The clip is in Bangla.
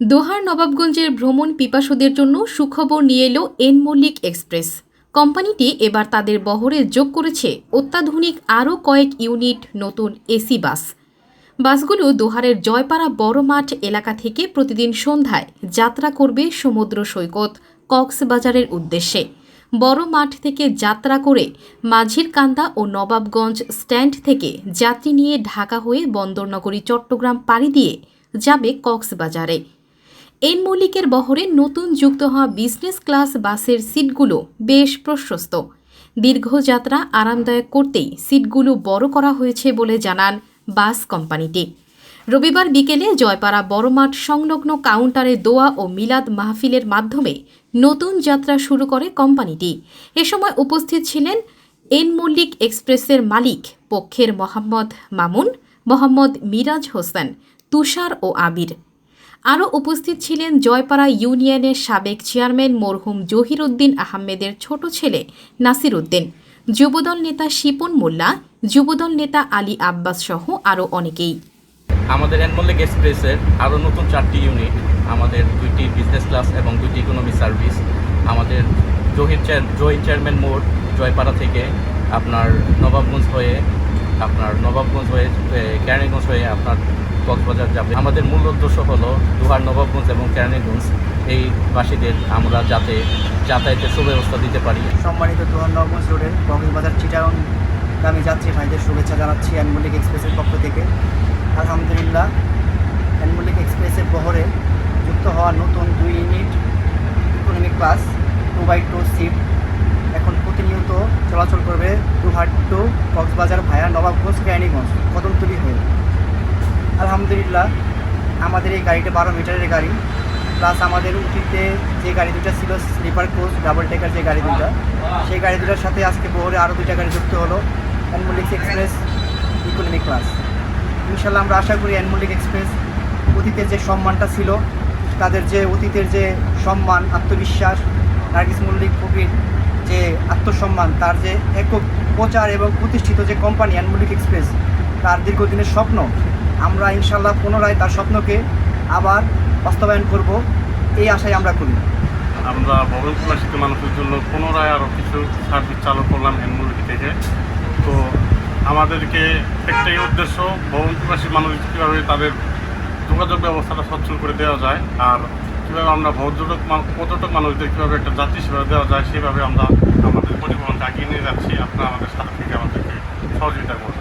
দোহার নবাবগঞ্জের ভ্রমণ পিপাসুদের জন্য সুখবর নিয়ে এলো এন মল্লিক এক্সপ্রেস। কোম্পানিটি এবার তাদের বহরে যোগ করেছে অত্যাধুনিক আরও কয়েক ইউনিট নতুন এসি বাস। বাসগুলো দোহারের জয়পাড়া বড় মাঠ এলাকা থেকে প্রতিদিন সন্ধ্যায় যাত্রা করবে সমুদ্র সৈকত কক্সবাজারের উদ্দেশ্যে। বড় মাঠ থেকে যাত্রা করে মাঝির কান্দা ও নবাবগঞ্জ স্ট্যান্ড থেকে যাত্রী নিয়ে ঢাকা হয়ে বন্দরনগরী চট্টগ্রাম পাড়ি দিয়ে যাবে কক্সবাজারে। এন মল্লিকের বহরে নতুন যুক্ত হওয়া বিজনেস ক্লাস বাসের সিটগুলো বেশ প্রশস্ত। দীর্ঘ যাত্রা আরামদায়ক করতেই সিটগুলো বড় করা হয়েছে বলে জানান বাস কোম্পানিটি। রবিবার বিকেলে জয়পাড়া বড়মাঠ সংলগ্ন কাউন্টারে দোয়া ও মিলাদ মাহফিলের মাধ্যমে নতুন যাত্রা শুরু করে কোম্পানিটি। এ সময় উপস্থিত ছিলেন এন মল্লিক এক্সপ্রেসের মালিক পক্ষের মোহাম্মদ মামুন, মোহাম্মদ মিরাজ হোসেন, তুষার ও আবির। আরও উপস্থিত ছিলেন জয়পাড়া ইউনিয়নের সাবেক চেয়ারম্যান মরহুম জহির উদ্দিন আহমেদের ছোট ছেলে নাসির উদ্দিন যুবদল নেতা শিপন মোল্লা, যুবদল নেতা আলী আব্বাস সহ আরও অনেকেই। আমাদের এনমল্লিক এক্সপ্রেসের আরও নতুন চারটি ইউনিট, আমাদের দুইটি বিজনেস ক্লাস এবং দুইটি ইকোনমি সার্ভিস আমাদের জহির চেয়ার জহির চেয়ারম্যান মোড় জয়পাড়া থেকে আপনার নবাবগঞ্জ হয়ে, আপনার নবাবগঞ্জ হয়ে কেরানীগঞ্জ হয়ে আপনার কক্সবাজার যাবে। আমাদের মূল উদ্দেশ্য হলো দুহার, নবাবগঞ্জ এবং কেরানীগঞ্জ। এই বাসীদের আমরা যাতে যাতায়াতের সুব্যবস্থা দিতে পারি। সম্মানিত দোহার নবগঞ্জ রোডের কক্সবাজার চিটাগং আমি যাত্রী ভাইদের শুভেচ্ছা জানাচ্ছি অ্যানমলিক এক্সপ্রেসের পক্ষ থেকে। আলহামদুলিল্লাহ অ্যানমলিক এক্সপ্রেসের বহরে যুক্ত হওয়া নতুন দুই unit, economic class two by two seat, এখন প্রতিনিয়ত চলাচল করবে দুহাট টু কক্সবাজার ভায়া নবাবগঞ্জ কেরানীগঞ্জ কদমতলি হয়ে। আলহামদুলিল্লাহ, আমাদের এই গাড়িটা বারো মিটারের গাড়ি প্লাস আমাদের উঠিতে যে গাড়ি দুটো ছিল স্লিপার কোচ ডাবল টেকার যে গাড়ি দুটো, সেই গাড়ি দুটার সাথে আজকে বহরে আরও দুইটা গাড়ি যুক্ত হলো অ্যানমোলিক এক্সপ্রেস ইকোনমিক ক্লাস ইনশাল্লাহ আমরা আশা করি অ্যানমোলিক এক্সপ্রেস অতীতের যে সম্মানটা ছিল, তাদের যে অতীতের যে সম্মান, আত্মবিশ্বাস, নার্গিস মল্লিক কবির যে আত্মসম্মান, তার যে একক প্রচার এবং প্রতিষ্ঠিত যে কোম্পানি অ্যানমোলিক এক্সপ্রেস তার দীর্ঘদিনের স্বপ্ন আমরা ইনশাল্লাহ পুনরায় তার স্বপ্নকে আবার বাস্তবায়ন করব। এই আশায় আমরা করি। আমরা ভবন প্রবাসিত মানুষের জন্য পুনরায় আরও কিছু সার্ভিস চালু করলাম এনমুলকি থেকে তো আমাদেরকে একটাই উদ্দেশ্য, ভবন প্রবাসী মানুষ কীভাবে তাদের যোগাযোগ ব্যবস্থাটা সচ্ছল করে দেওয়া যায় আর কীভাবে আমরা পর্যটক পর্যটক মানুষদের কীভাবে একটা যাত্রী সেবা দেওয়া যায়, সেভাবে আমরা আমাদের পরিবহনটা এগিয়ে নিয়ে যাচ্ছি। আপনারা আমাদের সাথে আমাদেরকে সহযোগিতা করবেন